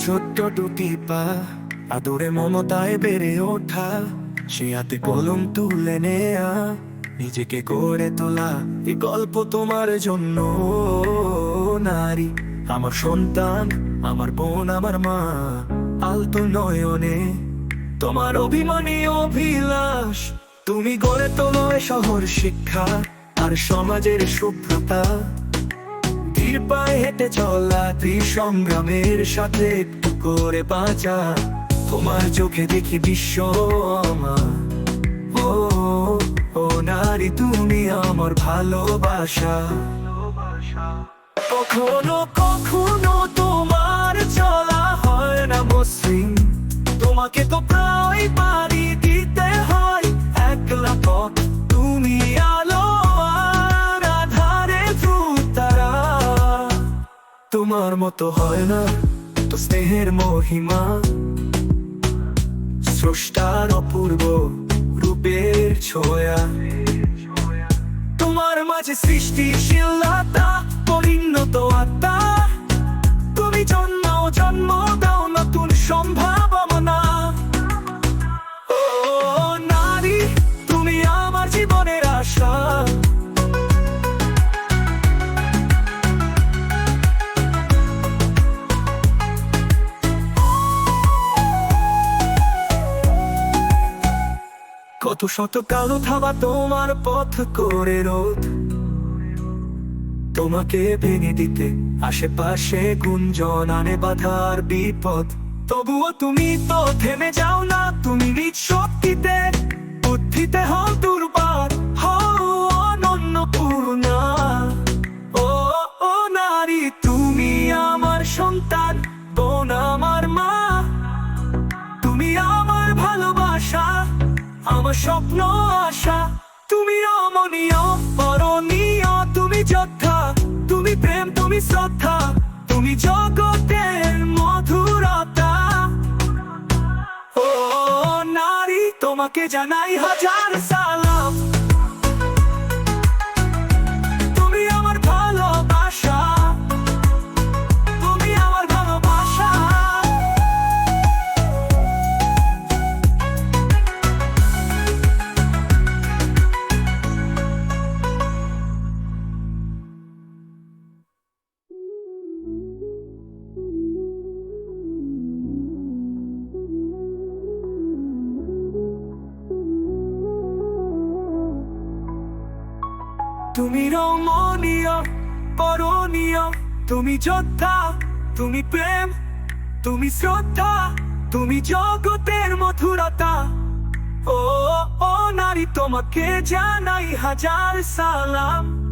ছোট্ট পা, আদরে মমতায় বেড়ে ওঠা। কলম তুলে নেয়া, নিজেকে তোলা। এই গল্প তোমার জন্য নারী। আমার সন্তান, আমার বোন, আমার মা, আলতো নয়নে। তোমার অভিমানী অভিলাষ, তুমি গড়ে তোলো শহর শিক্ষা আর সমাজের শুভ্রতা ধীর পায়ে হেঁটে চলা সংগ্রামের সাথে একটু করে বাঁচা। তোমার চোখে দেখি বিশ্ব আমার। ও ও নারী, তুমি আমার ভালোবাসা। কখনো কখনো তোমার চলা হয় না মসৃণ। তোমাকে তো প্রায় পারি তোমার মতো হয় না তো স্নেহের মহিমা। স্রষ্টার অপূর্ব রূপের ছোয়া। তোমার মাঝে সৃষ্টিশীলতা পরিণত আত্মা। তুমি জন্ম জন্ম দাও নতুন সম্ভাবনা কত শত কালো থাবা তোমার পথ করে রোধ তোমাকে ভেঙে দিতে আশেপাশে গুঞ্জন আনে বাধার বিপদ। তবুও তুমি তো থেমে যাও না, তুমি নিজ শক্তিতে, বুদ্ধিতে হও দুর্বার স্বপ্ন, আশা। তুমি রমনীয় পরণীয় তুমি যোদ্ধা। তুমি প্রেম, তুমি শ্রদ্ধা। তুমি জগতের মধুরতা। ও, নারী, তোমাকে জানাই হাজার সালাম। তুমি রমণীয়, করণীয়, তুমি যোদ্ধা, তুমি প্রেম, তুমি শ্রদ্ধা, তুমি জগতের মধুরতা। ও ও নারী, তোমাকে জানাই হাজার সালাম।